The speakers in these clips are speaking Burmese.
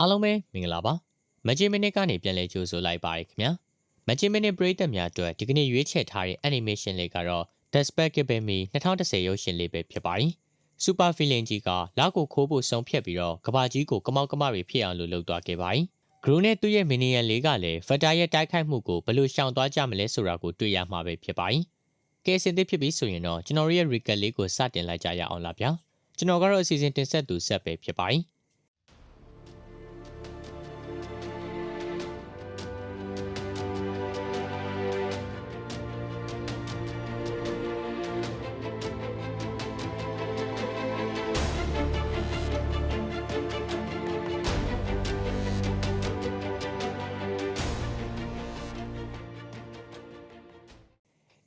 အားလုံးပဲမင်္ဂလာပါမဂျီမီနစ်ကနေပြန်လည်ကြိုဆိုလိုက်ပါရခင်ဗျာမဂျီမီနစ်ပရိသတ်များအတွက်ဒီကနေ့ရွေးချယ်ထားတဲ့ animation လေးကတော့ Despicable Me 2010ရုပ်ရှင်လေးပဲဖြစ်ပါတယ်စူပါဖီလင်ကြီးကလောက်ကိုခိုးဖို့ဆုံးဖြတ်ပြီးတော့ကဘာကြီးကိုကမောက်ကမတွေဖြစ်အောင်လို့လုပ်သွားခဲ့ပါတယ်ဂရိုနဲ့သူ့ရဲ့မီနီယန်လေးကလည်းဖတာရဲ့တိုက်ခိုက်မှုကိုဘယ်လိုရှောင်သွားကြမလဲဆိုတာကိုတွေ့ရမှာပဲဖြစ်ပါတယ်ကဲစင်သစ်ဖြစ်ပြီးဆိုရင်တော့ကျွန်တော်ရဲ့ recap လေးကိုစတင်လိုက်ကြရအောင်လားဗျာကျွန်တော်ကတော့အစီအစဉ်တင်ဆက်သူဆက်ပဲဖြစ်ပါတယ်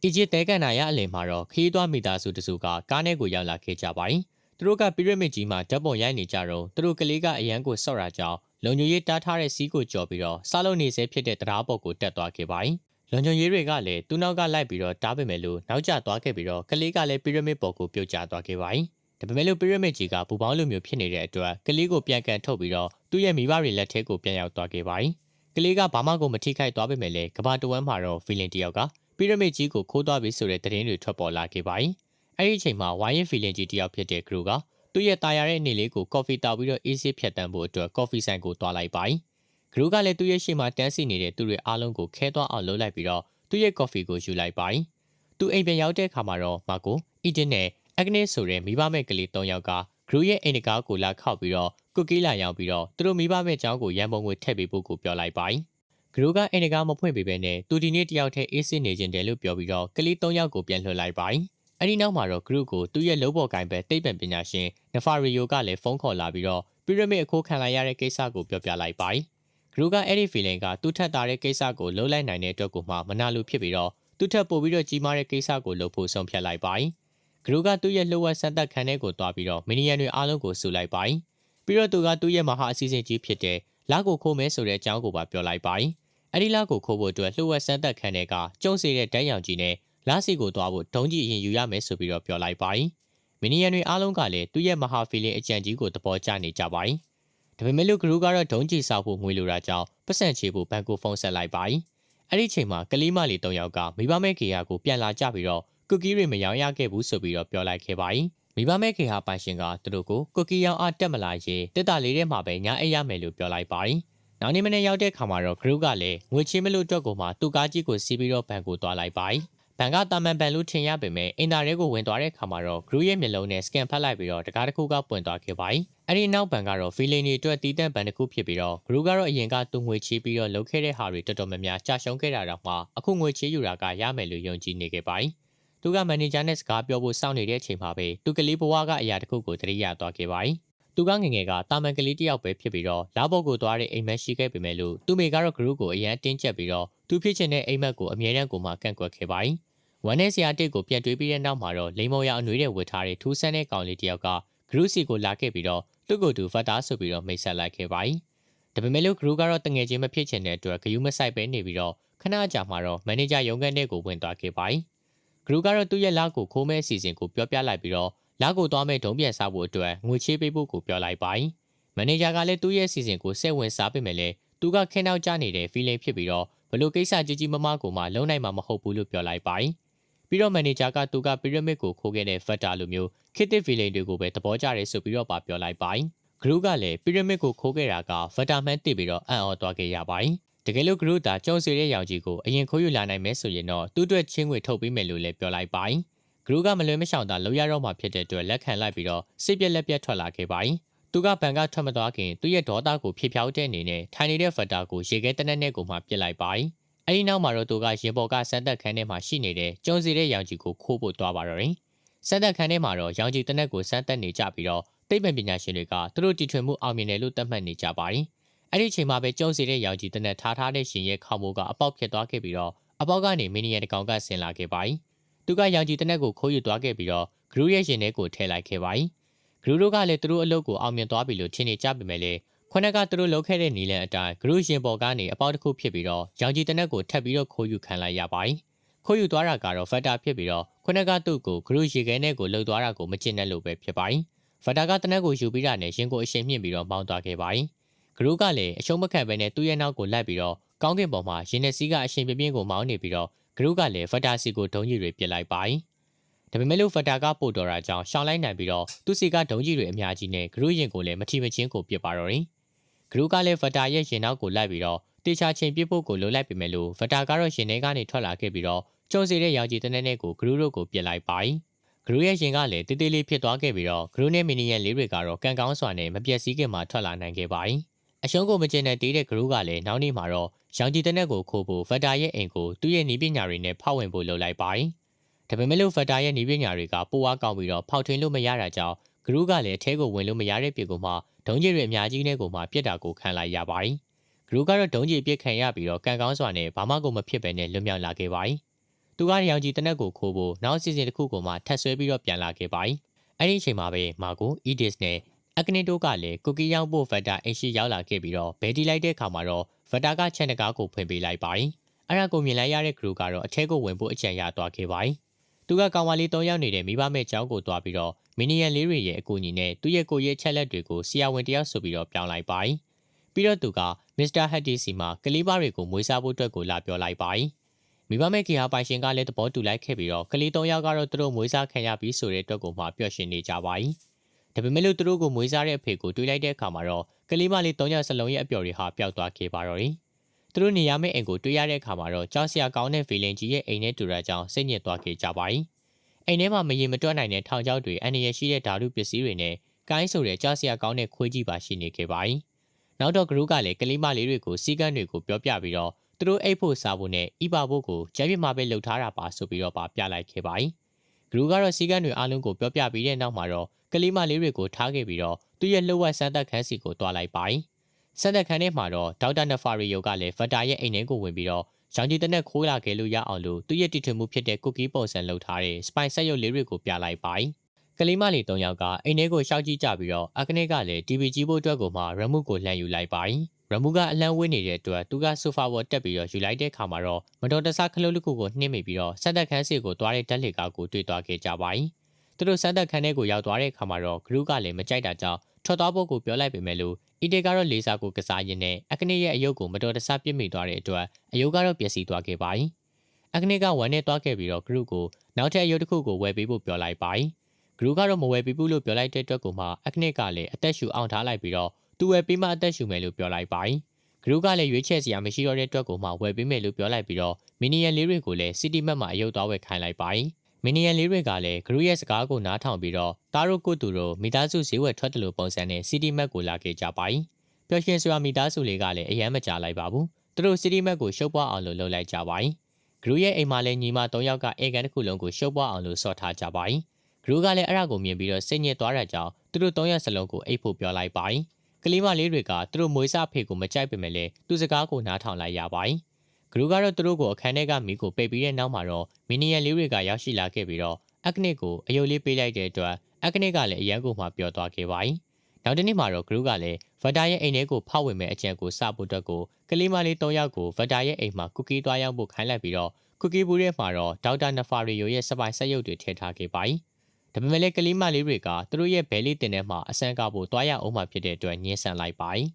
အီဂျစ်တဲကန်နာရအလင်မှာတော့ခီးသွွားမိသားစုတစုကကားနဲ့ကိုရောက်လာခဲ့ကြပါတယ်။သူတို့ကပီရမစ်ကြီးမှာဓာတ်ပုံရိုက်နေကြတော့သူတို့ကလေးကအရန်ကိုဆော့ရာကြောင့်လုံညွရေးတားထားတဲ့စီးကိုကြော်ပြီးတော့စားလုံးနေစေဖြစ်တဲ့တရားပေါ်ကိုတက်သွားခဲ့ပါတယ်။လုံညွရေးတွေကလည်းသူ့နောက်ကလိုက်ပြီးတော့တားပေမဲ့လို့နောက်ကျသွားခဲ့ပြီးတော့ကလေးကလည်းပီရမစ်ပေါ်ကိုပြုတ်ကျသွားခဲ့ပါတယ်။ဒါပေမဲ့လို့ပီရမစ်ကြီးကပူပေါင်းလိုမျိုးဖြစ်နေတဲ့အတွက်ကလေးကိုပြန်ကန်ထုတ်ပြီးတော့သူ့ရဲ့မိဘတွေလက်ထဲကိုပြန်ရောက်သွားခဲ့ပါတယ်။ကလေးကဘာမှကိုမထိခိုက်သွားပေမဲ့လည်းကဘာတဝမ်းမှာတော့ဖီလင်တယောက်က ပီရမစ်ကြီးကိုခိုးသွားပြီဆိုတဲ့သတင်းတွေထွက်ပေါ်လာခဲ့ပါတယ်။အဲဒီအချိန်မှာဝိုင်းရင်ဖီလင်ကြီးတယောက်ဖြစ်တဲ့ဂရူကသူ့ရဲ့တာယာတဲ့နေလေးကိုကော်ဖီတောက်ပြီးတော့အေးဆေးဖြတ်တန်းဖို့အတွက်ကော်ဖီဆိုင်ကိုတွားလိုက်ပါတယ်။ဂရူကလည်းသူ့ရဲ့ရှေ့မှာတန်းစီနေတဲ့သူတွေအားလုံးကိုခဲသွားအောင်လုပ်လိုက်ပြီးတော့သူ့ရဲ့ကော်ဖီကိုယူလိုက်ပါတယ်။သူအိမ်ပြန်ရောက်တဲ့အခါမှာတော့မာကိုအီဒင်နဲ့အဂနစ်ဆိုတဲ့မိဘမဲ့ကလေး၃ယောက်ကဂရူရဲ့အိမ်တကားကိုလာခောက်ပြီးတော့ကုကီလာရောက်ပြီးတော့သူတို့မိဘမဲ့ကျောင်းကိုရန်ပုံငွေထည့်ပေးဖို့ကိုပြောလိုက်ပါတယ်။ ဂရိုကအိမ်တကားမဖွင့်ပေးဘဲနဲ့သူဒီနေ့တယောက်တည်းအေးစစ်နေခြင်းတယ်လို့ပြောပြီးတော့ကလေး၃ယောက်ကိုပြန်လွှတ်လိုက်ပါတယ်။အဲဒီနောက်မှာတော့ဂရုကိုသူ့ရဲ့လုံးပေါ်ကိုင်ပဲတိတ်ပံပညာရှင်နဖာရီယိုကလည်းဖုန်းခေါ်လာပြီးတော့ပီရမစ်အခိုးခံလိုက်ရတဲ့ကိစ္စကိုပြောပြလိုက်ပါတယ်။ဂရုကအဲ့ဒီဖီလင်ကသူ့ထက်တာတဲ့ကိစ္စကိုလှုပ်လိုက်နိုင်တဲ့အတွက်ကိုမှမနာလိုဖြစ်ပြီးတော့သူ့ထက်ပိုပြီးတော့ကြီးမားတဲ့ကိစ္စကိုလုပ်ဖို့ဆုံးဖြတ်လိုက်ပါတယ်။ဂရုကသူ့ရဲ့လှုပ်ဝက်ဆန်သက်ခံတဲ့ကိုတွားပြီးတော့မီနီယန်တွေအားလုံးကိုစုလိုက်ပါတယ်။ပြီးတော့သူကသူ့ရဲ့မဟာအစည်းအဝေးကြီးဖြစ်တဲ့လာကိုခိုးမဲဆိုတဲ့အကြောင်းကိုပါပြောလိုက်ပါတယ်။ အဲ့ဒီလာကိုခိုးဖို့အတွက်လှုပ်ဝက်ဆန်သက်ခံတဲ့ကကျုံစေတဲ့ဓာတ်ရောင်ကြီးနဲ့လာစီကိုသွားဖို့ဒုံးကြီးအရင်ယူရမယ်ဆိုပြီးတော့ပြောလိုက်ပါတယ်။မီနီယန်တွေအားလုံးကလည်းသူ့ရဲ့မဟာဖီလင်အကြံကြီးကိုသဘောကျနေကြပါတယ်။ဒါပေမဲ့လို့ဂရူကတော့ဒုံးကြီးဆောက်ဖို့ငွေလိုတာကြောင့်ပတ်စံချေဖို့ဘန်ကိုဖုန်းဆက်လိုက်ပါတယ်။အဲ့ဒီချိန်မှာကလေးမလေး၃ယောက်ကမိဘမဲကေယာကိုပြန်လာကြပြီးတော့ကုကီတွေမရောင်းရခဲ့ဘူးဆိုပြီးတော့ပြောလိုက်ခဲ့ပါတယ်။မိဘမဲကေဟာပိုင်ရှင်ကသူတို့ကိုကုကီရောင်းအားတက်မလာရင်တက်တာလေးထဲမှာပဲညာအိပ်ရမယ်လို့ပြောလိုက်ပါတယ်။ နောက်နေ့မနေ့ရောက်တဲ့ခါမှာတော့ဂရုကလည်းငွေချင်းမလို့အတွက်ကိုမှသူ့ကားကြီးကိုစီးပြီးတော့ဘန်ကိုသွားလိုက်ပါတယ်။ဘန်ကတာမန်ဘန်လို့ထင်ရပေမဲ့အင်တာရဲကိုဝင်သွားတဲ့ခါမှာတော့ဂရုရဲ့မျက်လုံးနဲ့စကန်ဖတ်လိုက်ပြီးတော့တကားတစ်ခုကပွင့်သွားခဲ့ပါတယ်။အဲ့ဒီနောက်ဘန်ကတော့ဖီလင်တွေအတွက်တီးတန့်ဘန်တစ်ခုဖြစ်ပြီးတော့ဂရုကတော့အရင်ကသူ့ငွေချေးပြီးတော့လုပ်ခဲ့တဲ့ဟာတွေတော်တော်များများကြာရှုံးခဲ့တာတော့မှအခုငွေချေးယူတာကရမယ်လို့ယုံကြည်နေခဲ့ပါတယ်။သူကမန်နေဂျာနဲ့စကားပြောဖို့စောင့်နေတဲ့အချိန်မှာပဲသူကလေးဘဝကအရာတစ်ခုကိုသတိရသွားခဲ့ပါတယ်။ သူကငငယ်ကတာမန်ကလေးတယောက်ပဲဖြစ်ပြီးတော့လာဘော့ကိုသွားတဲ့အိမ်မက်ရှိခဲ့ပေမဲ့လို့သူမိကတော့ group ကိုအရန်တင်းကျပ်ပြီးတော့သူဖြစ်ချင်တဲ့အိမ်မက်ကိုအမြဲတမ်းကိုမှကန့်ကွက်ခဲ့ပါတယ်။ဝမ်းနဲ့ဆရာတစ်ကိုပြန်တွေးပြီးတဲ့နောက်မှာတော့လိန်မော်ရအနှွေးတဲ့ဝတ်ထားတဲ့ထူးဆန်းတဲ့ကောင်လေးတယောက်က group စီကိုလာခဲ့ပြီးတော့သူ့ကိုသူဖတ်တာဆိုပြီးတော့မိတ်ဆက်လိုက်ခဲ့ပါတယ်။ဒါပေမဲ့လို့ group ကတော့တငယ်ချင်းမဖြစ်ချင်တဲ့အတွက်ဂယူးမဆိုင်ပဲနေပြီးတော့ခဏကြာမှတော့မန်နေဂျာရုံးခန်းထဲကိုဝင်သွားခဲ့ပါတယ်။ group ကတော့သူ့ရဲ့လက်ကိုခိုးမဲ့အစီအစဉ်ကိုပြောပြလိုက်ပြီးတော့ လက်ကိုသွားမဲ့ဒုံပြန်စားဖို့အတွက်ငွေချေးပေးဖို့ကိုပြောလိုက်ပါတယ်။မန်နေဂျာကလည်းသူ့ရဲ့အစီအစဉ်ကိုစိတ်ဝင်စားပေမဲ့လည်းသူကခင်းနောက်ကျနေတဲ့ feeling ဖြစ်ပြီးတော့ဘလို့ကိစ္စကြီးကြီးမားမားကိုမှလုံနိုင်မှာမဟုတ်ဘူးလို့ပြောလိုက်ပါတယ်။ပြီးတော့မန်နေဂျာကသူကပီရမစ်ကိုခိုးခဲ့တဲ့ဖက်တာလိုမျိုးခစ်တစ် feeling တွေကိုပဲသဘောကျတယ်ဆိုပြီးတော့ပါပြောလိုက်ပါတယ်။ဂရုကလည်းပီရမစ်ကိုခိုးခဲ့တာကဖက်တာမှန်းတိပြီးတော့အံ့ဩသွားခဲ့ရပါတယ်။တကယ်လို့ဂရုသာကျုံစေတဲ့ရောင်ကြီးကိုအရင်ခိုးယူလာနိုင်မယ်ဆိုရင်တော့သူ့အတွက်ချင်းငွေထုတ်ပေးမယ်လို့လည်းပြောလိုက်ပါတယ်။ ဂရုကမလွဲမရှောင်သာလောက်ရတော့မှဖြစ်တဲ့အတွက်လက်ခံလိုက်ပြီးတော့စစ်ပြက်လက်ပြက်ထွက်လာခဲ့ပါတယ်။သူကဘန်ကထွက်မသွားခင်သူ့ရဲ့ဒေါသကိုဖြေဖြောက်တဲ့အနေနဲ့ထိုင်နေတဲ့ဖက်တာကိုရေခဲတနက်နဲ့ကိုမှပြစ်လိုက်ပါတယ်။အဲဒီနောက်မှာတော့သူကရင်ပေါ်ကစက်သက်ခန်းထဲမှာရှိနေတဲ့ကျုံစီတဲ့ရောင်ကြီးကိုခိုးဖို့သွားပါတော့တယ်။စက်သက်ခန်းထဲမှာတော့ရောင်ကြီးတနက်ကိုစမ်းသက်နေကြပြီးတော့သိပ္ပံပညာရှင်တွေကသူတို့တီထွင်မှုအောင်မြင်တယ်လို့သတ်မှတ်နေကြပါတယ်။အဲ့ဒီအချိန်မှာပဲကျုံစီတဲ့ရောင်ကြီးတနက်ထားထားတဲ့ရှင်ရဲ့ခေါင်းမိုးကအပေါက်ဖြစ်သွားခဲ့ပြီးတော့အပေါက်ကနေမီနီယန်တကောင်ကဆင်လာခဲ့ပါတယ်။ သူကရောင်ကြီးတနက်ကိုခိုးယူသွားခဲ့ပြီးတော့ဂရူရဲ့ရှင်ထဲကိုထည့်လိုက်ခဲ့ပါတယ်။ဂရူတို့ကလည်းသူတို့အလုပ်ကိုအောင်မြင်သွားပြီလို့ထင်နေကြပေမဲ့လည်းခုနကသူတို့လုပ်ခဲ့တဲ့နီလန်အတိုင်းဂရုရှင်ပေါ်ကနေအပေါက်တစ်ခုဖြစ်ပြီးတော့ရောင်ကြီးတနက်ကိုထပ်ပြီးတော့ခိုးယူခံလိုက်ရပါတယ်။ခိုးယူသွားတာကတော့ဖက်တာဖြစ်ပြီးတော့ခုနကသူ့ကိုဂရုရေခဲနဲ့ကိုလှုပ်သွားတာကိုမကျင်တဲ့လို့ပဲဖြစ်ပါတယ်။ဖက်တာကတနက်ကိုယူပြီးတာနဲ့ရင်ကိုအရှင်မြင့်ပြီးတော့မောင်းသွားခဲ့ပါတယ်။ဂရုကလည်းအရှုံးမခံဘဲနဲ့သူ့ရဲ့နောက်ကိုလိုက်ပြီးတော့ကောင်းကင်ပေါ်မှာရင်နဲ့စီးကအရှင်ပြင်းပြင်းကိုမောင်းနေပြီးတော့ ဂရုကလည်းဖတာစီကိုဒုံကြီးတွေပစ်လိုက်ပါ၏ဒါပေမဲ့လို့ဖတာကပို့တော်တာကြောင့်ရှောင်းလိုက်နိုင်ပြီးတော့သူ့စီကဒုံကြီးတွေအများကြီးနဲ့ဂရုရင်ကိုလည်းမထီမချင်းကိုပစ်ပါတော့တယ်ဂရုကလည်းဖတာရဲ့ရင်နောက်ကိုလိုက်ပြီးတော့တေချာချင်းပြစ်ဖို့ကိုလိုလိုက်ပေမဲ့လို့ဖတာကတော့ရှင်ထဲကနေထွက်လာခဲ့ပြီးတော့ကျုံစီတဲ့ရောင်ကြီးတနေ့နဲ့ကိုဂရုတို့ကိုပြစ်လိုက်ပါ၏ဂရုရဲ့ရင်ကလည်းတေးသေးလေးဖြစ်သွားခဲ့ပြီးတော့ဂရုနဲ့မီနီယန်လေးတွေကတော့ကန်ကောင်းစွာနဲ့မပြက်စီးခင်မှာထွက်လာနိုင်ခဲ့ပါ၏ အရှုံးကိုမကျင်တဲ့တေးတဲ့ဂရုကလည်းနောက်နေ့မှာတော့ရောင်ကြီးတနက်ကိုခိုးဖို့ဖက်တာရဲ့အိမ်ကိုသူ့ရဲ့နီးပညာတွေနဲ့ဖောက်ဝင်ဖို့လုပ်လိုက်ပါ၏ဒါပေမဲ့လို့ဖက်တာရဲ့နီးပညာတွေကပိုဝါကောင်းပြီးတော့ဖောက်ထွင်းလို့မရတာကြောင့်ဂရုကလည်းအထဲကိုဝင်လို့မရတဲ့ပြည်ကိုမှဒုံးကြီးတွေအများကြီးနဲ့ကိုမှပြစ်တာကိုခံလိုက်ရပါ၏ဂရုကတော့ဒုံးကြီးပြစ်ခံရပြီးတော့ကန်ကောင်းစွာနဲ့ဘာမှကိုမဖြစ်ပဲနဲ့လွတ်မြောက်လာခဲ့ပါ၏သူကရောင်ကြီးတနက်ကိုခိုးဖို့နောက်စီစဉ်တစ်ခုကိုမှထပ်ဆွဲပြီးတော့ပြန်လာခဲ့ပါ၏အဲ့ဒီအချိန်မှာပဲမာကိုအီဒစ်နဲ့ အကနီတိုကလည်းကူကီရောင်းဖို့ဖက်တာအိမ်ရှိရောက်လာခဲ့ပြီးတော့ဘယ်တီလိုက်တဲ့အခါမှာတော့ဖက်တာကချက်နကားကိုဖွင့်ပေးလိုက်ပါ၏အဲ့ဒါကိုမြင်လိုက်ရတဲ့ဂရုကတော့အထက်ကိုဝင်ဖို့အကြံရသွားခဲ့ပါ၏သူကကောင်မလေး၃ယောက်နေတဲ့မိဘမဲ့ကျောင်းကိုသွားပြီးတော့မီနီယန်လေးတွေရဲ့အကူအညီနဲ့သူ့ရဲ့ကိုရဲ့ချက်လက်တွေကိုဆရာဝန်တယောက်ဆိုပြီးတော့ပြောင်းလိုက်ပါ၏ပြီးတော့သူကမစ္စတာဟက်တီစီမှာကလေးပါတွေကိုမွေးစားဖို့အတွက်ကိုလာပြောလိုက်ပါ၏မိဘမဲ့ခင်ဟာပိုင်ရှင်ကလည်းသဘောတူလိုက်ခဲ့ပြီးတော့ကလေး၃ယောက်ကတော့သူတို့မွေးစားခံရပြီးဆိုတဲ့အတွက်ကိုမှပျော်ရွှင်နေကြပါ၏ ဒါပေမဲ့လို့သူတို့ကိုမွေးစားတဲ့အဖေကိုတွေးလိုက်တဲ့အခါမှာတော့ကလေးမလေး၃ယောက်စလုံးရဲ့အပျော်တွေဟာပျောက်သွားခဲ့ပါတော့တယ်။သူတို့နေရမယ့်အိမ်ကိုတွေးရတဲ့အခါမှာတော့ကြောက်စရာကောင်းတဲ့ဖီလင်ကြီးရဲ့အိမ်နဲ့တူတာကြောင့်စိတ်ညစ်သွားခဲ့ကြပါ၏။အိမ်ထဲမှာမရေမတွက်နိုင်တဲ့ထောင်ချောက်တွေအန္တရာယ်ရှိတဲ့ဓာတုပစ္စည်းတွေနဲ့ကိုင်းဆိုတဲ့ကြောက်စရာကောင်းတဲ့ခွေးကြီးပါရှိနေခဲ့ပါ၏။နောက်တော့ဂရုကလည်းကလေးမလေးတွေကိုစီကန်းတွေကိုပြောပြပြီးတော့သူတို့အိတ်ဖို့စားဖို့နဲ့ဤပါဖို့ကိုကျမ်းပြမှာပဲလှုပ်ထားတာပါဆိုပြီးတော့ပါပြလိုက်ခဲ့ပါ၏။ဂရုကတော့စီကန်းတွေအားလုံးကိုပြောပြပြီးတဲ့နောက်မှာတော့ ကလေးမလေးတွေကိုထားခဲ့ပြီးတော့သူ့ရဲ့လှုပ်ဝက်စမ်းသက်ခန်းစီကိုတွားလိုက်ပါ၏စမ်းသက်ခန်းထဲမှာတော့ဒေါက်တာနဖာရီယိုကလည်းဗတာရဲ့အိမ်ထဲကိုဝင်ပြီးတော့ရောင်ကြီးတနက်ခိုးလာခဲ့လို့ရအောင်လို့သူ့ရဲ့တီထွင်မှုဖြစ်တဲ့ကုကီးပုံစံလုပ်ထားတဲ့စပိုင်ဆက်ရုပ်လေးတွေကိုပြလိုက်ပါ၏ကလေးမလေး၃ယောက်ကအိမ်ထဲကိုရှောက်ကြည့်ကြပြီးတော့အကနေကလည်း TV ကြည့်ဖို့အတွက်ကိုမှရမှုကိုလှမ်းယူလိုက်ပါ၏ရမှုကအလံဝင်းနေတဲ့အတွက်သူကဆိုဖာပေါ်တက်ပြီးတော့ယူလိုက်တဲ့ခါမှာတော့မတော်တဆခလုတ်တစ်ခုကိုနှိမ့်မိပြီးတော့စက်တက်ခန်းစီကိုတွားတဲ့ဓာတ်လေကားကိုတွေ့သွားခဲ့ကြပါ၏ သူတို့စမ်းသက်ခန်းထဲကိုရောက်သွားတဲ့အခါမှာတော့ဂရုကလည်းမကြိုက်တာကြောင့်ထွက်သွားဖို့ကိုပြောလိုက်ပေမဲ့လို့အီတေကတော့လေစာကိုကစားရင်းနဲ့အကနစ်ရဲ့အယုတ်ကိုမတော်တဆပြစ်မိသွားတဲ့အတွက်အယုတ်ကတော့ပျက်စီးသွားခဲ့ပါ၏အကနစ်ကဝမ်းနဲ့သွားခဲ့ပြီးတော့ဂရုကိုနောက်ထပ်အယုတ်တစ်ခုကိုဝယ်ပေးဖို့ပြောလိုက်ပါ၏ဂရုကတော့မဝယ်ပေးဘူးလို့ပြောလိုက်တဲ့အတွက်ကိုမှအကနစ်ကလည်းအသက်ရှူအောင်ထားလိုက်ပြီးတော့သူဝယ်ပေးမှအသက်ရှူမယ်လို့ပြောလိုက်ပါ၏ဂရုကလည်းရွေးချယ်စရာမရှိတော့တဲ့အတွက်ကိုမှဝယ်ပေးမယ်လို့ပြောလိုက်ပြီးတော့မီနီယန်လေးတွေကိုလည်းစီတီမတ်မှာအယုတ်သွားဝယ်ခိုင်းလိုက်ပါ၏ မီနီယန်လေးတွေကလည်းဂရုရဲ့စကားကိုနားထောင်ပြီးတော့တားတို့ကိုတူတို့မိသားစုဈေးဝယ်ထွက်တယ်လို့ပုံစံနဲ့စီတီမက်ကိုလာခဲ့ကြပါ၏ပျော်ရွှင်စွာမိသားစုလေးကလည်းအယမ်းမကြလိုက်ပါဘူးသူတို့စီတီမက်ကိုရှုပ်ပွားအောင်လို့လုပ်လိုက်ကြပါ၏ဂရုရဲ့အိမ်မှာလည်းညီမ၃ယောက်ကအေကန်တစ်ခုလုံးကိုရှုပ်ပွားအောင်လို့ဆော့ထားကြပါ၏ဂရုကလည်းအဲ့ဒါကိုမြင်ပြီးတော့စိတ်ညစ်သွားတဲ့ကြောင့်သူတို့၃ယောက်စလုံးကိုအိပ်ဖို့ပြောလိုက်ပါ၏ကလေးမလေးတွေကသူတို့မွေးစားဖေကိုမကြိုက်ပေမဲ့လည်းသူစကားကိုနားထောင်လိုက်ရပါ၏ ဂရုကတော့သူတို့ကိုအခန်းထဲကမီးကိုပိတ်ပြီးတဲ့နောက်မှာတော့မီနီယန်လေးတွေကရောက်ရှိလာခဲ့ပြီးတော့အက်ကနစ်ကိုအယုတ်လေးပေးလိုက်တဲ့အတွက်အက်ကနစ်ကလည်းအရန်ကိုမှပျော်သွားခဲ့ပါ၏။နောက်တနေ့မှာတော့ဂရုကလည်းဗတာရဲ့အိမ်ထဲကိုဖောက်ဝင်မဲ့အကြံကိုစဖို့အတွက်ကိုကလေးမလေး၃ယောက်ကိုဗတာရဲ့အိမ်မှာကူကီသွားရောက်ဖို့ခိုင်းလိုက်ပြီးတော့ကူကီဘူးထဲမှာတော့ဒေါက်တာနဖာရီယိုရဲ့စပိုင်ဆက်ရုပ်တွေထည့်ထားခဲ့ပါ၏။ဒါပေမဲ့လည်းကလေးမလေးတွေကသူတို့ရဲ့ဘဲလေးတင်ထဲမှာအဆန်ကဖို့သွားရအောင်မှဖြစ်တဲ့အတွက်ညှင်းဆန်လိုက်ပါ၏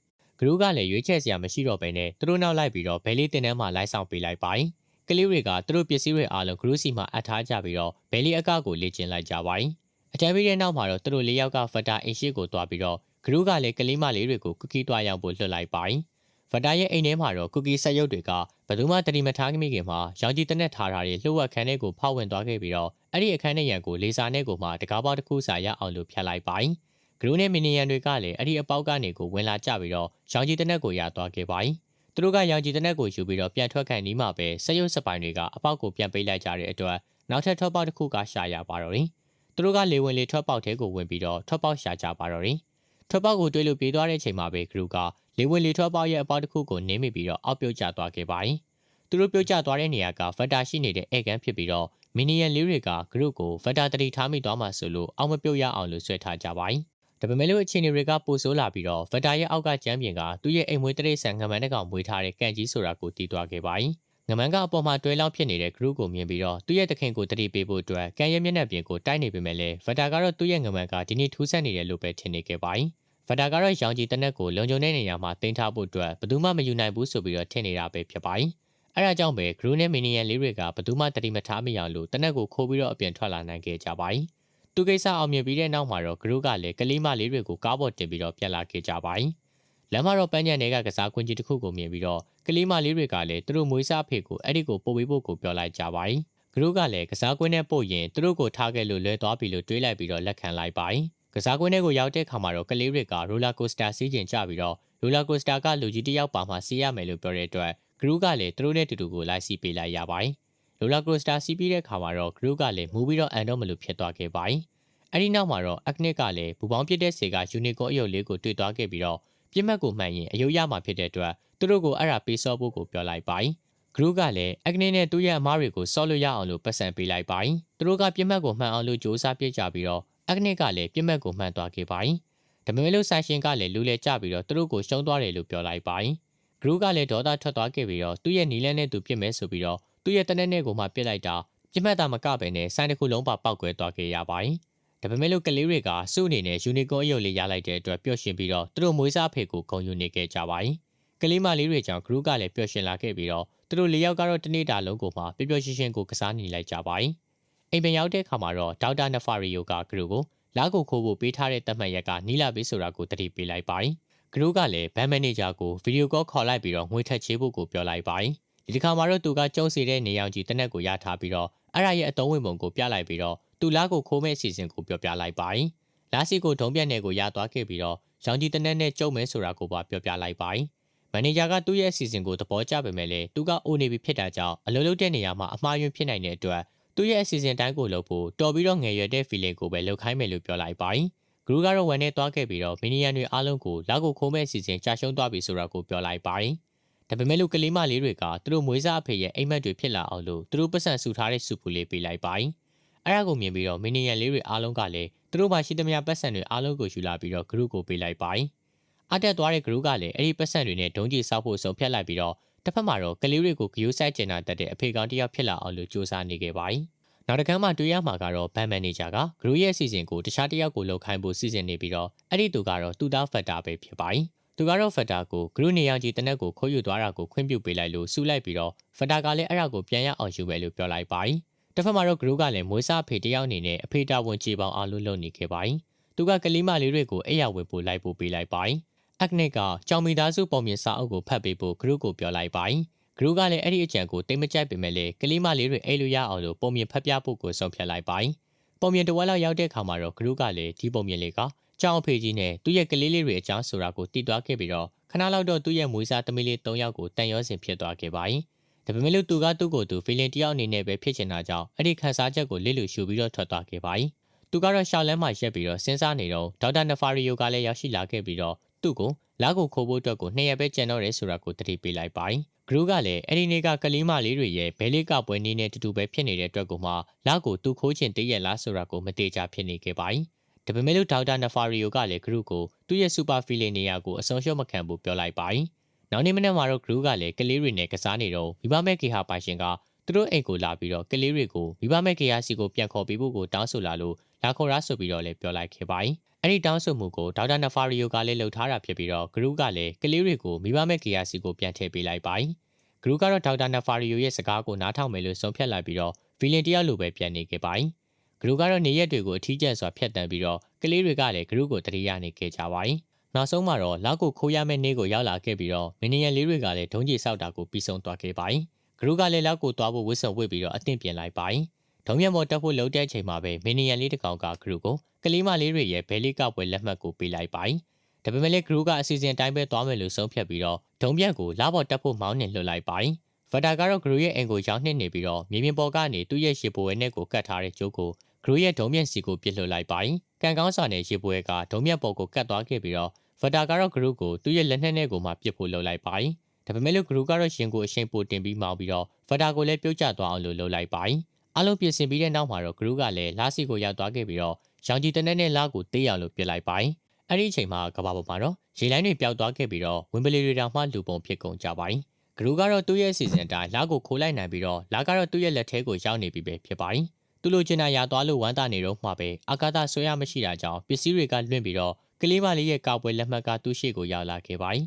ဂရုကလည်းရွေးချယ်စရာမရှိတော့ဘဲနဲ့သူတို့နောက်လိုက်ပြီးတော့ဘဲလေးတင်ထဲမှာလိုက်ဆောင်ပေးလိုက်ပါတယ်။ကလေးတွေကသူတို့ပစ္စည်းတွေအားလုံးဂရုစီမှာအပ်ထားကြပြီးတော့ဘဲလေးအကကိုလေ့ကျင့်လိုက်ကြပါတယ်။အတန်းပြီးတဲ့နောက်မှာတော့သူတို့လေးယောက်ကဖတာအိမ်ရှိကိုသွားပြီးတော့ဂရုကလည်းကလေးမလေးတွေကိုကူကီးတွားရောက်ဖို့လွှတ်လိုက်ပါတယ်။ဖတာရဲ့အိမ်ထဲမှာတော့ကူကီးဆက်ရုပ်တွေကဘယ်သူမှတတိမထားမိခင်မှာရောင်ကြီးတနက်ထားတာတွေလှုပ်ဝက်ခန်းထဲကိုဖောက်ဝင်သွားခဲ့ပြီးတော့အဲ့ဒီအခန်းထဲရံကိုလေဆာနဲ့ကိုမှတကားပေါက်တစ်ခုစာရအောင်လို့ဖျက်လိုက်ပါတယ်။ ဂရုနဲ့မီနီယန်တွေကလည်းအဲ့ဒီအပေါက်ကနေကိုဝင်လာကြပြီးတော့ရောင်ကြီးတနက်ကိုရသွားခဲ့ပါ යි သူတို့ကရောင်ကြီးတနက်ကိုယူပြီးတော့ပြန်ထွက်ခံနီးမှပဲစက်ရုပ်စပိုင်တွေကအပေါက်ကိုပြန်ပေးလိုက်ကြတဲ့အတွက်နောက်ထပ်ထွက်ပေါက်တစ်ခုကရှာရပါတော့တယ်။သူတို့ကလေဝင်လေထွက်ပေါက်ထဲကိုဝင်ပြီးတော့ထွက်ပေါက်ရှာကြပါတော့တယ်။ထွက်ပေါက်ကိုတွေးလို့ပြေးသွားတဲ့ချိန်မှာပဲဂရုကလေဝင်လေထွက်ပေါက်ရဲ့အပေါက်တစ်ခုကိုနင်းမိပြီးတော့အောက်ပြုတ်ကျသွားခဲ့ပါတယ်။သူတို့ပြုတ်ကျသွားတဲ့နေရာကဗက်တာရှိနေတဲ့ဧကန်ဖြစ်ပြီးတော့မီနီယန်လေးတွေကဂရုကိုဗက်တာတတိထားမိသွားမှဆိုလို့အောက်မပြုတ်ရအောင်လို့ဆွဲထားကြပါတယ်။ ဒါပေမဲ့လို့အခြေအနေတွေကပိုဆိုးလာပြီးတော့ဗက်တာရဲ့အောက်ကကျမ်းပြင်ကသူ့ရဲ့အိမ်မွေးတရိတ်ဆန်ငမန်းတစ်ကောင်မွေးထားတဲ့ကန်ကြီးဆိုတာကိုတီးသွားခဲ့ပါ යි ငမန်းကအပေါ်မှာတွဲလောက်ဖြစ်နေတဲ့ group ကိုမြင်ပြီးတော့သူ့ရဲ့တခင်ကိုတတိပေးဖို့အတွက်ကန်ရဲ့မျက်နှာပြင်ကိုတိုက်နေပေမဲ့လည်းဗက်တာကတော့သူ့ရဲ့ငမန်းကဒီနေ့ထူးဆန်းနေတယ်လို့ပဲထင်နေခဲ့ပါ යි ဖတာကတော့ရောင်ကြီးတနက်ကိုလုံခြုံတဲ့နေရာမှာတင်ထားဖို့အတွက်ဘယ်သူမှမယူနိုင်ဘူးဆိုပြီးတော့ထင်နေတာပဲဖြစ်ပါတယ်။အဲဒါကြောင့်ပဲဂရူနဲ့မီနီယန်လေးတွေကဘယ်သူမှတတိမထားမရလို့တနက်ကိုခိုးပြီးတော့အပြင်ထွက်လာနိုင်ခဲ့ကြပါတယ်။ သူကိစ္စအောင်မြင်ပြီးတဲ့နောက်မှာတော့ဂရူကလည်းကလေးမလေးတွေကိုကားပေါ်တင်ပြီးတော့ပြန်လာခဲ့ကြပါတယ်။လမ်းမတော်ပန်းချန်တွေကကစားကွင်းကြီးတစ်ခုကိုမြင်ပြီးတော့ကလေးမလေးတွေကလည်းသူတို့မွေးစားဖေကိုအဲ့ဒီကိုပို့ပေးဖို့ကိုပြောလိုက်ကြပါတယ်။ဂရုကလည်းကစားကွင်းနဲ့ပို့ရင်သူတို့ကိုထားခဲ့လို့လွဲသွားပြီလို့တွေးလိုက်ပြီးတော့လက်ခံလိုက်ပါတယ်။ကစားကွင်းထဲကိုရောက်တဲ့ခါမှာတော့ကလေးတွေကရိုလာကိုစတာစီးကျင်ကြပြီးတော့ရိုလာကိုစတာကလူကြီးတစ်ယောက်ပါမှစီးရမယ်လို့ပြောတဲ့အတွက်ဂရုကလည်းသူတို့နဲ့တူတူကိုလိုက်စီးပေးလိုက်ရပါတယ်။ ရိုလာကိုစတာစီးပြီးတဲ့ခါမှာတော့ဂရုကလည်းမူပြီးတော့အန်တော့မလို့ဖြစ်သွားခဲ့ပါတယ်။အဲဒီနောက်မှာတော့အကနစ်ကလည်းဘူပေါင်းပြစ်တဲ့စေကယူနီကွန်အယုတ်လေးကိုတွေ့သွားခဲ့ပြီးတော့ပြစ်မှတ်ကိုမှန်ရင်အယုတ်ရမှာဖြစ်တဲ့အတွက်သူတို့ကိုအဲ့ဒါပေးစောဖို့ကိုပြောလိုက်ပါတယ်။ဂရုကလည်းအကနစ်နဲ့သူ့ရဲ့အမားတွေကိုစော့လို့ရအောင်လို့ပတ်စံပေးလိုက်ပါတယ်။သူတို့ကပြစ်မှတ်ကိုမှန်အောင်လို့စ조사ပြစ်ကြပြီးတော့အကနစ်ကလည်းပြစ်မှတ်ကိုမှန်သွားခဲ့ပါတယ်။ဒါပေမဲ့လို့ဆိုင်ရှင်ကလည်းလူလဲကြပြီးတော့သူတို့ကိုရှုံးသွားတယ်လို့ပြောလိုက်ပါတယ်။ဂရုကလည်းဒေါသထွက်သွားခဲ့ပြီးတော့သူ့ရဲ့နီလန်းနဲ့သူပြစ်မဲဆိုပြီးတော့ သူ့ရဲ့တနက်နဲ့ကိုမှပြစ်လိုက်တာပြစ်မှတ်တာမကပဲနဲ့ဆိုင်တစ်ခုလုံးပါပောက်ကွဲသွားခဲ့ရပါတယ်။ဒါပေမဲ့လို့ကလေးတွေကစုအနေနဲ့ယူနီကွန်အယုတ်လေးရလိုက်တဲ့အတွက်ပျော့ရှင်ပြီးတော့သူတို့မွေးစားဖေကိုဂုံယူနေခဲ့ကြပါတယ်။ကလေးမလေးတွေကြောင့်ဂရုကလည်းပျော့ရှင်လာခဲ့ပြီးတော့သူတို့လေးယောက်ကတော့တနေ့တာလုံးကိုမှပျော့ပျော့ရှင်းရှင်းကိုကစားနေလိုက်ကြပါတယ်။အိမ်ပြန်ရောက်တဲ့အခါမှာတော့ဒေါက်တာနဖာရီယိုကဂရုကိုလာကိုခိုးဖို့ပေးထားတဲ့တတ်မှတ်ရက်ကနီလာပေးဆိုတာကိုတတိပေးလိုက်ပါတယ်။ဂရုကလည်းဘန်မန်နေဂျာကိုဗီဒီယိုကောခေါ်လိုက်ပြီးတော့ငွေထက်ချေးဖို့ကိုပြောလိုက်ပါတယ်။ ဒီတစ်ခါမှာတော့သူကကျုံစီတဲ့နေအောင်ကြီးတနက်ကိုရထားပြီးတော့အဲ့ဒါရဲ့အတုံးဝင်ပုံကိုပြလိုက်ပြီးတော့သူလာကိုခိုးမဲ့အစီအစဉ်ကိုပြောပြလိုက်ပါတယ်။လာစီကိုဒုံပြက်နယ်ကိုရသွားခဲ့ပြီးတော့ရောင်ကြီးတနက်နဲ့ကျုံမဲဆိုတာကိုပါပြောပြလိုက်ပါတယ်။မန်နေဂျာကသူ့ရဲ့အစီအစဉ်ကိုသဘောကျပေမဲ့လည်းသူကအိုနေပြီဖြစ်တာကြောင့်အလုပ်လုပ်တဲ့နေရာမှာအမှားယွင်းဖြစ်နိုင်တဲ့အတွက်သူ့ရဲ့အစီအစဉ်တိုင်းကိုလုပ်ဖို့တော်ပြီးတော့ငယ်ရွယ်တဲ့ feeling ကိုပဲလုပ်ခိုင်းမယ်လို့ပြောလိုက်ပါတယ်။ဂရူကတော့ဝန်နဲ့သွားခဲ့ပြီးတော့မီနီယန်တွေအားလုံးကိုလောက်ကိုခိုးမဲ့အစီအစဉ်ကြာရှုံးသွားပြီဆိုတာကိုပြောလိုက်ပါတယ်။ ဒါပေမဲ့လို့ကလေးမလေးတွေကသူတို့မွေးစားအဖေရဲ့အိမ်မက်တွေဖြစ်လာအောင်လို့သူတို့ပတ်စံဆူထားတဲ့စုပူလေးပေးလိုက်ပါတယ်။အဲ့ဒါကိုမြင်ပြီးတော့မီနီယန်လေးတွေအားလုံးကလည်းသူတို့မှရှိသမျှပတ်စံတွေအားလုံးကိုယူလာပြီးတော့ဂရုကိုပေးလိုက်ပါတယ်။အတက်သွားတဲ့ဂရုကလည်းအဲ့ဒီပတ်စံတွေနဲ့ဒုံးကြီးစောက်ဖို့ဆုံးဖြတ်လိုက်ပြီးတော့တစ်ဖက်မှာတော့ကလေးတွေကိုဂယိုးဆိုင်ကျင်တာတက်တဲ့အဖေကောင်တယောက်ဖြစ်လာအောင်လို့စူးစမ်းနေခဲ့ပါတယ်။နောက်တစ်ခါမှတွေ့ရမှာကတော့ဘန်မန်နေဂျာကဂရုရဲ့အစီအစဉ်ကိုတခြားတစ်ယောက်ကိုလှုပ်ခိုင်းဖို့စီစဉ်နေပြီးတော့အဲ့ဒီသူကတော့တူတာဖက်တာပဲဖြစ်ပါတယ်။ သူကတော့ဖက်တာကိုဂရုနေရောင်ကြီးတနက်ကိုခိုးယူသွားတာကိုခွင့်ပြုပေးလိုက်လို့စူလိုက်ပြီးတော့ဖက်တာကလည်းအဲ့ဒါကိုပြန်ရအောင်ယူပဲလို့ပြောလိုက်ပါတယ်။တစ်ဖက်မှာတော့ဂရုကလည်းမွေးစားဖေတယောက်အနေနဲ့အဖေတာဝန်ကြီးပေါင်းအားလုံးလုပ်နေခဲ့ပါတယ်။သူကကလေးမလေးတွေကိုအိယာဝင်ပို့လိုက်ပို့ပေးလိုက်ပါတယ်။အက်နစ်ကကြောင်မီသားစုပုံမြင်စာအုပ်ကိုဖတ်ပေးဖို့ဂရုကိုပြောလိုက်ပါတယ်။ဂရုကလည်းအဲ့ဒီအကြံကိုတိတ်မကြိုက်ပေမဲ့လည်းကလေးမလေးတွေအိတ်လို့ရအောင်လို့ပုံမြင်ဖတ်ပြဖို့ကိုဆုံးဖြတ်လိုက်ပါတယ်။ပုံမြင်တစ်ဝက်လောက်ရောက်တဲ့ခါမှာတော့ဂရုကလည်းဒီပုံမြင်လေးက ကြောင်အဖေကြီးနဲ့သူ့ရဲ့ကလေးလေးတွေအကြောင်းဆိုတာကိုတည်သွားခဲ့ပြီးတော့ခဏလောက်တော့သူ့ရဲ့မွေးစားသမီးလေး၃ယောက်ကိုတန်ရောစင်ဖြစ်သွားခဲ့ပါတယ်။ဒါပေမဲ့လို့သူကသူ့ကိုသူဖီလင်တယောက်အနေနဲ့ပဲဖြစ်ချင်တာကြောင့်အဲ့ဒီခန်းစားချက်ကိုလစ်လူရှူပြီးတော့ထွက်သွားခဲ့ပါတယ်။သူကတော့ရှောက်လန်းမှရက်ပြီးတော့စဉ်းစားနေတော့ဒေါက်တာနဖာရီယိုကလည်းရောက်ရှိလာခဲ့ပြီးတော့သူ့ကိုလာကိုခိုးဖို့အတွက်ကိုနှစ်ရက်ပဲကြံတော့တယ်ဆိုတာကိုတတိပေးလိုက်ပါတယ်။ဂရူးကလည်းအဲ့ဒီနေ့ကကလေးမလေးတွေရဲ့ဘဲလေးကပွဲနေနဲ့တူတူပဲဖြစ်နေတဲ့အတွက်ကိုမှလာကိုသူ့ခိုးချင်တည့်ရက်လားဆိုတာကိုမတေချာဖြစ်နေခဲ့ပါတယ်။ ဒါပေမဲ့လို့ဒေါက်တာနဖာရီယိုကလည်းဂရူးကိုသူ့ရဲ့စူပါဖီလင်နေရာကိုအဆုံးရှုံးမခံဘူးပြောလိုက်ပါတယ်။နောက်နေ့မနေ့မှာတော့ဂရူးကလည်းကလေးတွေနဲ့ကစားနေတော့မိဘမဲ့ကေဟာပိုင်ရှင်ကသူတို့အိမ်ကိုလာပြီးတော့ကလေးတွေကိုမိဘမဲ့ကေဟာစီကိုပြန်ခေါ်ပေးဖို့ကိုတောင်းဆိုလာလို့လာခေါ်ရဆိုပြီးတော့လည်းပြောလိုက်ခဲ့ပါတယ်။အဲ့ဒီတောင်းဆိုမှုကိုဒေါက်တာနဖာရီယိုကလည်းလှုပ်ထားတာဖြစ်ပြီးတော့ဂရူးကလည်းကလေးတွေကိုမိဘမဲ့ကေယာစီကိုပြန်ထည့်ပေးလိုက်ပါတယ်။ဂရူးကတော့ဒေါက်တာနဖာရီယိုရဲ့စကားကိုနားထောင်မယ်လို့ဆုံးဖြတ်လိုက်ပြီးတော့ဗီလင်တယောက်လိုပဲပြန်နေခဲ့ပါတယ်။ ဂရူးကတော့နေရက်တွေကိုအထီးကျန်စွာဖျက်တမ်းပြီးတော့ကလေးတွေကလည်းဂရူးကိုတတိယနေခဲ့ကြပါတယ်။နောက်ဆုံးမှာတော့လောက်ကိုခိုးရမယ့်နေ့ကိုရောက်လာခဲ့ပြီးတော့မင်းနီယန်လေးတွေကလည်းဒုံးကြီးဆောက်တာကိုပြီးဆုံးသွားခဲ့ပါတယ်။ဂရူးကလည်းလောက်ကိုသွားဖို့ဝစ်ဆုံဝစ်ပြီးတော့အသင့်ပြင်လိုက်ပါတယ်။ဒုံမြတ်မော်တက်ဖို့လှုပ်တဲ့အချိန်မှာပဲမင်းနီယန်လေးတစ်ကောင်ကဂရူးကိုကလေးမလေးတွေရဲ့ဘဲလေးကပွဲလက်မှတ်ကိုပေးလိုက်ပါတယ်။ဒါပေမဲ့လည်းဂရူးကအစီအစဉ်တိုင်းပဲသွားမယ်လို့ဆုံးဖြတ်ပြီးတော့ဒုံပြတ်ကိုလာဘော်တက်ဖို့မောင်းနှင်လွှတ်လိုက်ပါတယ်။ဗတာကတော့ဂရူးရဲ့အင်ကိုရောက်နှင့်နေပြီးတော့မြေပြင်ပေါ်ကနေသူ့ရဲ့ရေပိုဝဲနဲ့ကိုကတ်ထားတဲ့ကျိုးကို ဂရူးရဲ့ဒုံမြတ်စီကိုပြစ်လွှတ်လိုက်ပါတယ်။ကန်ကောင်းစာနဲ့ရေပိုဝဲကဒုံမြတ်ပေါ်ကိုကတ်သွားခဲ့ပြီးတော့ဗတာကတော့ဂရူးကိုသူ့ရဲ့လက်နှက်နဲ့ကိုမှပြစ်ဖို့လုပ်လိုက်ပါတယ်။ဒါပေမဲ့လို့ဂရူးကတော့ရှင်ကိုအရှိန်ပိုတင်ပြီးမောင်းပြီးတော့ဗတာကိုလည်းပြုတ်ကျသွားအောင်လို့လုပ်လိုက်ပါတယ်။အလုံးပြင်ဆင်ပြီးတဲ့နောက်မှာတော့ဂရူးကလည်းလာစီကိုရောက်သွားခဲ့ပြီးတော့ရောင်ကြီးတနက်နဲ့လာကိုတေးအောင်လို့ပြစ်လိုက်ပါတယ်။အဲ့ဒီအချိန်မှာကဘာပေါ်မှာတော့ရေလိုင်းတွေပျောက်သွားခဲ့ပြီးတော့ဝင်းပလီတွေတောင်မှလူပုံဖြစ်ကုန်ကြပါတယ်။ဂရူကတော့သူ့ရဲ့စီစဉ်အတိုင်းလာကိုခိုးလိုက်နိုင်ပြီးတော့လာကတော့သူ့ရဲ့လက်ထဲကိုရောက်နေပြီပဲဖြစ်ပါတယ်။ သူ့လိုချင်တာရသွားလို့ဝမ်းသာနေတော့မှပဲအာကာသဆွဲရမရှိတာကြောင့်ပစ္စည်းတွေကလွင့်ပြီးတော့ကကလေးမလေးရဲ့ကောက်ပွဲလက်မှတ်ကသူ့ရှိကိုရောက်လာခဲ့ပါတယ်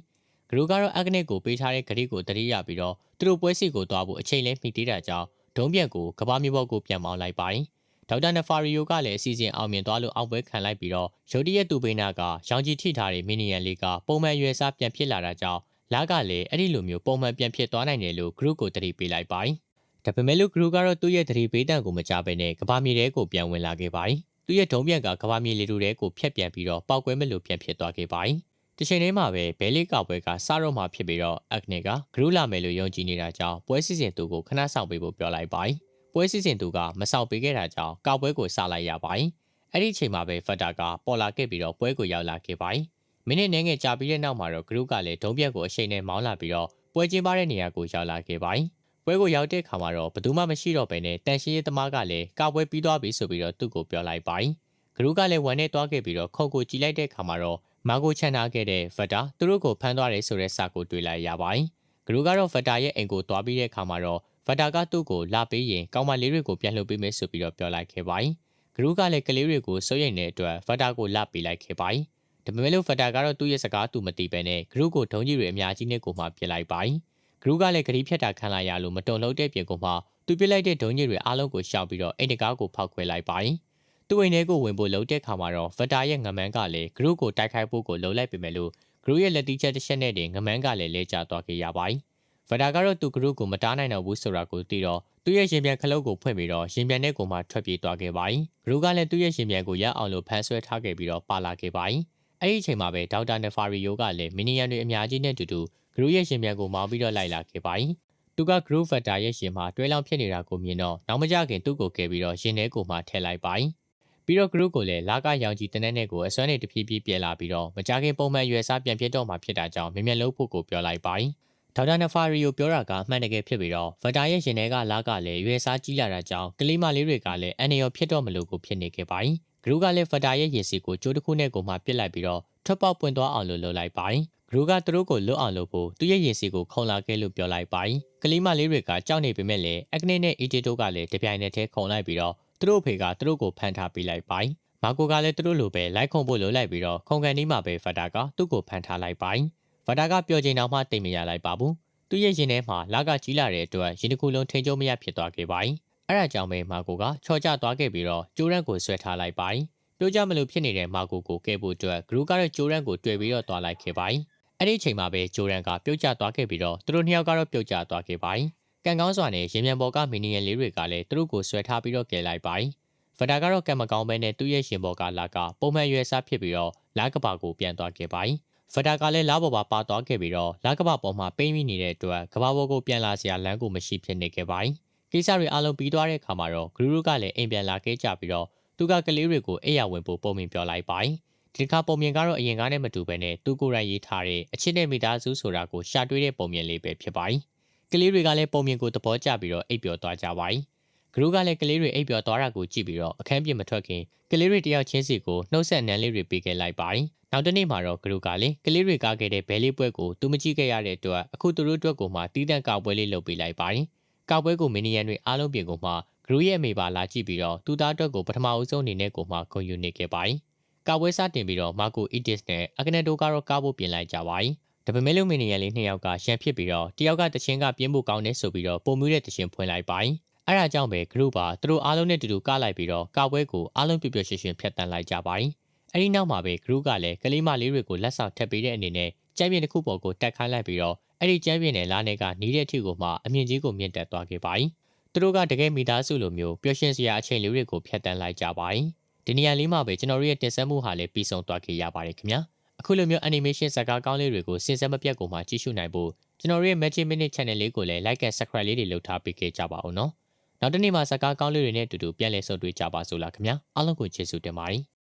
ဂရုကတော့အကနစ်ကိုပေးထားတဲ့ဂရိကိုတတိရပြီးတော့သူတို့ပွဲစီကိုသွားဖို့အချိန်လဲမှီသေးတာကြောင့်ဒုံးပြန်ကိုကဘာမြေဘော့ကိုပြန်မောင်းလိုက်ပါတယ်ဒေါက်တာနဖာရီယိုကလည်းအစီအစဉ်အောင်မြင်သွားလို့အောက်ပွဲခံလိုက်ပြီးတော့ရုတ်တရက်သူပိနာကရောင်ကြီးထိထားတဲ့မီနီယန်လေးကပုံမှန်ရွယ်စားပြန်ဖြစ်လာတာကြောင့်လာကလည်းအဲ့ဒီလိုမျိုးပုံမှန်ပြန်ဖြစ်သွားနိုင်တယ်လို့ group ကိုတတိပေးလိုက်ပါတယ် ဒါပေမဲ့လို့ group ကတော့သူ့ရဲ့တတိပေးတံကိုမကြဘဲနဲ့ကဘာမြေတဲကိုပြန်ဝင်လာခဲ့ပါတယ်သူ့ရဲ့ဒုံးပြန်ကကဘာမြေလေတူတဲကိုဖျက်ပြန်ပြီးတော့ပောက်ကွဲမဲ့လို့ပြန်ဖြစ်သွားခဲ့ပါတယ်တချိန်တည်းမှာပဲဘဲလေးကောက်ပွဲကစတော့မှဖြစ်ပြီးတော့အက်ကနေကဂရုလာမယ်လို့ယုံကြည်နေတာကြောင့်ပွဲစီစဉ်သူကိုခဏဆောင်ပေးဖို့ပြောလိုက်ပါတယ်ပွဲစီစဉ်သူကမဆောင်ပေးခဲ့တာကြောင့်ကောက်ပွဲကိုစလိုက်ရပါတယ်အဲ့ဒီအချိန်မှာပဲဖတ်တာကပေါ်လာခဲ့ပြီးတော့ပွဲကိုရောက်လာခဲ့ပါတယ်မိနစ်နှဲငယ်ကြာပြီးတဲ့နောက်မှာတော့ဂရုကလည်းဒုံးပြက်ကိုအချိန်နဲ့မောင်းလာပြီးတော့ပွဲကျင်းပတဲ့နေရာကိုရောက်လာခဲ့ပါတယ် ပွဲကိုရောက်တဲ့အခါမှာတော့ဘယ်သူမှမရှိတော့ဘဲနဲ့တန်ရှင်းရေးသမားကလည်းကောက်ပွဲပြီးသွားပြီဆိုပြီးတော့သူ့ကိုပြောလိုက်ပါတယ်ဂရုကလည်းဝမ်းနဲ့သွားခဲ့ပြီးတော့ခုတ်ကိုကြည့်လိုက်တဲ့အခါမှာတော့မာကိုချန်ထားခဲ့တဲ့ဖက်တာသူတို့ကိုဖမ်းသွားတယ်ဆိုတဲ့စာကိုတွေ့လိုက်ရပါတယ်ဂရုကတော့ဖက်တာရဲ့အိမ်ကိုသွားပြီးတဲ့အခါမှာတော့ဖက်တာကသူ့ကိုလာပေးရင်ကောင်းမလေးတွေကိုပြန်လှုပ်ပေးမယ်ဆိုပြီးတော့ပြောလိုက်ခဲ့ပါတယ်ဂရုကလည်းကလေးတွေကိုစိုးရိမ်တဲ့အတွက်ဖက်တာကိုလာပေးလိုက်ခဲ့ပါတယ်ဒါပေမဲ့လို့ဖက်တာကတော့သူ့ရဲ့စကားသူမသိပဲနဲ့ဂရုကိုဒုံကြီးတွေအများကြီးနဲ့ကိုမှပြစ်လိုက်ပါတယ် ဂရုကလည်းဂရီးဖြတ်တာခံလိုက်ရလို့မတုံလို့တဲ့ပြင်ကိုမှသူပြစ်လိုက်တဲ့ဒုံကြီးတွေအားလုံးကိုရှောက်ပြီးတော့အိမ်တကားကိုဖောက်ခွဲလိုက်ပါတယ်သူ့အိမ်ထဲကိုဝင်ဖို့လှုပ်တဲ့ခါမှာတော့ဗတာရဲ့ငမန်းကလည်းဂရုကိုတိုက်ခိုက်ဖို့ကိုလှုပ်လိုက်ပေမဲ့လို့ဂရုရဲ့လက်တီချက်တစ်ချက်နဲ့တင်ငမန်းကလည်းလဲကျသွားခဲ့ရပါတယ်။ဗတာကတော့သူဂရုကိုမတားနိုင်တော့ဘူးဆိုတာကိုသိတော့သူ့ရဲ့ရှင်ပြန်ခလုတ်ကိုဖွင့်ပြီးတော့ရှင်ပြန်တဲ့ကိုမှထွက်ပြေးသွားခဲ့ပါတယ်။ဂရုကလည်းသူ့ရဲ့ရှင်ပြန်ကိုရအောင်လို့ဖမ်းဆွဲထားခဲ့ပြီးတော့ပါလာခဲ့ပါတယ်။အဲ့ဒီအချိန်မှာပဲဒေါက်တာနဖာရီယိုကလည်းမီနီယန်တွေအများကြီးနဲ့တူတူ ဂရုရဲ့ရှင်ပြန်ကိုမောင်းပြီးတော့လိုက်လာခဲ့ပါတယ်။သူက group factor ရဲ့ရှင်မှာတွဲလောင်းဖြစ်နေတာကိုမြင်တော့နောက်မကြခင်သူ့ကိုကယ်ပြီးတော့ရှင်ထဲကိုမှထည့်လိုက်ပါတယ်။ပြီးတော့ group ကိုလည်းလာကရောင်ကြီးတနက်နေ့ကိုအစွမ်းနေတဖြည်းဖြည်းပြဲလာပြီးတော့မကြခင်ပုံမှန်ရွယ်စားပြန်ဖြစ်တော့မှဖြစ်တာကြောင့်မြင်မြန်လို့ဖို့ကိုပြောလိုက်ပါတယ်ဒေါက်တာနဖာရီယိုပြောတာကအမှန်တကယ်ဖြစ်ပြီးတော့ဗတာရဲ့ရှင်တွေကလာကလည်းရွယ်စားကြီးလာတာကြောင့်ကလေးမလေးတွေကလည်းအန်နီယောဖြစ်တော့မလို့ကိုဖြစ်နေခဲ့ပါတယ်ဂရုကလည်းဗတာရဲ့ရေစီကိုကြိုးတစ်ခုနဲ့ကိုမှပြစ်လိုက်ပြီးတော့ထွက်ပေါက်ပွင့်သွားအောင်လို့လုပ်လိုက်ပါတယ်ဂ ရုကသူတို့ကိုလွတ်အောင်လုပ်ဖို့သူ့ရဲ့ရင်စီကိုခုံလာခဲ့လို့ပြောလိုက်ပါတယ်။ကလေးမလေးတွေကကြောက်နေပေမဲ့လည်းအကနေနဲ့အီတီတိုကလည်းတပြိုင်နက်တည်းခုံလိုက်ပြီးတော့သူတို့ဖေကသူတို့ကိုဖမ်းထားပေးလိုက်ပါတယ်။မာကိုကလည်းသူတို့လိုပဲလိုက်ခုံဖို့လိုလိုက်ပြီးတော့ခုံကန်ဒီမှာပဲဖတ်တာကသူ့ကိုဖမ်းထားလိုက်ပါတယ်။ဖတ်တာကပျော်ချိန်တောင်မှတိတ်မရလိုက်ပါဘူး။သူ့ရဲ့ရင်ထဲမှာလာကကြီးလာတဲ့အတွက်ရင်တစ်ခုလုံးထိန်ကျုံမရဖြစ်သွားခဲ့ပါတယ်။အဲ့ဒါကြောင့်ပဲမာကိုကချော်ကျသွားခဲ့ပြီးတော့ကျိုးရန်ကိုဆွဲထားလိုက်ပါတယ်။ပြောကြမလို့ဖြစ်နေတဲ့မာကိုကိုကဲဖို့အတွက်ဂရုကတော့ကျိုးရန်ကိုတွေ့ပြီးတော့တွားလိုက်ခဲ့ပါတယ်။ အဲ့ဒီအချိန်မှာပဲဂျိုရန်ကပြုတ်ကျသွားခဲ့ပြီးတော့သူတို့နှစ်ယောက်ကတော့ပြုတ်ကျသွားခဲ့ပါတယ်။ကန်ကောင်းစွာနဲ့ရင်မြန်ပေါ်ကမီနီယန်လေးတွေကလည်းသူတို့ကိုဆွဲထားပြီးတော့ကယ်လိုက်ပါတယ်။ဖဒါကတော့ကံမကောင်းပဲနဲ့သူ့ရဲ့ရှင်ပေါ်ကလာကပုံမှန်ရွယ်စားဖြစ်ပြီးတော့လာကပါကိုပြန်သွားခဲ့ပါတယ်။ဖဒါကလည်းလာပေါ်ပါပါသွားခဲ့ပြီးတော့လာကပါပေါ်မှာပိမ့်မိနေတဲ့အတွက်ကဘာပေါ်ကိုပြန်လာစရာလမ်းကိုမရှိဖြစ်နေခဲ့ပါတယ်။ကိစ္စတွေအလုံးပြီးသွားတဲ့အခါမှာတော့ဂရူရုကလည်းအိမ်ပြန်လာခဲ့ကြပြီးတော့သူကကလေးတွေကိုအိယာဝင်ဖို့ပုံမြင်ပြောလိုက်ပါတယ်။ ဒီတစ်ခါပုံမြင်ကတော့အရင်ကနဲ့မတူဘဲနဲ့သူကိုယ်တိုင်ရေးထားတဲ့အချစ်တဲ့မိသားစုဆိုတာကိုရှာတွေ့တဲ့ပုံမြင်လေးပဲဖြစ်ပါတယ်။ကလေးတွေကလည်းပုံမြင်ကိုသဘောကျပြီးတော့အိပ်ပျော်သွားကြပါတယ်။ဂရုကလည်းကလေးတွေအိပ်ပျော်သွားတာကိုကြည့်ပြီးတော့အခန်းပြင်မထွက်ခင်ကလေးတွေတယောက်ချင်းစီကိုနှုတ်ဆက်နန်းလေးတွေပေးခဲ့လိုက်ပါတယ်။နောက်တနေ့မှာတော့ဂရုကလည်းကလေးတွေကားခဲ့တဲ့ဘဲလေးပွဲကိုသူမကြည့်ခဲ့ရတဲ့အတွက်အခုသူတို့အတွက်ကိုမှတီးတန့်ကောက်ပွဲလေးလုပ်ပေးလိုက်ပါတယ်။ကောက်ပွဲကိုမီနီယန်တွေအားလုံးပြင်ကိုမှဂရုရဲ့အမေပါလာကြည့်ပြီးတော့သူသားအတွက်ကိုပထမအဆုံးအနေနဲ့ကိုမှဂုဏ်ယူနေခဲ့ပါတယ်။ ကာပွဲစတင်ပြီးတော့မာကိုအီတစ်နဲ့အကနက်ဒိုကတော့ကားဖို့ပြင်လိုက်ကြပါတယ်။ဒါပေမဲ့လို့မီနီယန်လေးနှစ်ယောက်ကရန်ဖြစ်ပြီးတော့တယောက်ကတချင်းကပြင်းဖို့ကောင်းနေဆိုပြီးတော့ပုံမှုတဲ့တချင်းဖွင့်လိုက်ပါတယ်။အဲဒါကြောင့်ပဲ group ပါသူတို့အားလုံးနဲ့တူတူကလိုက်ပြီးတော့ကာပွဲကိုအားလုံးပြပြရှင်းရှင်းဖျက်တမ်းလိုက်ကြပါတယ်။အဲဒီနောက်မှာပဲ group ကလည်းကလေးမလေးတွေကိုလက်ဆောင်ထပ်ပေးတဲ့အနေနဲ့ကျမ်းပြင်တစ်ခုပေါ်ကိုတက်ခိုင်းလိုက်ပြီးတော့အဲ့ဒီကျမ်းပြင်နဲ့လာနေကနီးတဲ့အထိကိုမှအမြင့်ကြီးကိုမြင့်တက်သွားခဲ့ပါတယ်။သူတို့ကတကယ်မိသားစုလိုမျိုးပျော်ရွှင်စရာအချိန်လေးတွေကိုဖျက်တမ်းလိုက်ကြပါတယ်။ ဒီနေရာလေးမှာပဲကျွန်တော်တို့ရဲ့တင်ဆက်မှုဟာလည်းပြီးဆုံးသွားခဲ့ရပါတယ်ခင်ဗျာအခုလိုမျိုး animation ဇာတ်ကားကောင်းလေးတွေကိုစင်စက်မပြတ်ကိုမှကြည့်ရှုနိုင်ဖို့ကျွန်တော်တို့ရဲ့ Magic Minute Channel လေးကိုလည်း like and subscribe လေးတွေလုပ်ထားပေးခဲ့ကြပါဦးနော်နောက်တစ်နေ့မှာဇာတ်ကားကောင်းလေးတွေနဲ့အတူတူပြန်လည်ဆုံတွေ့ကြပါစို့လားခင်ဗျာအားလုံးကိုကျေးဇူးတင်ပါတယ်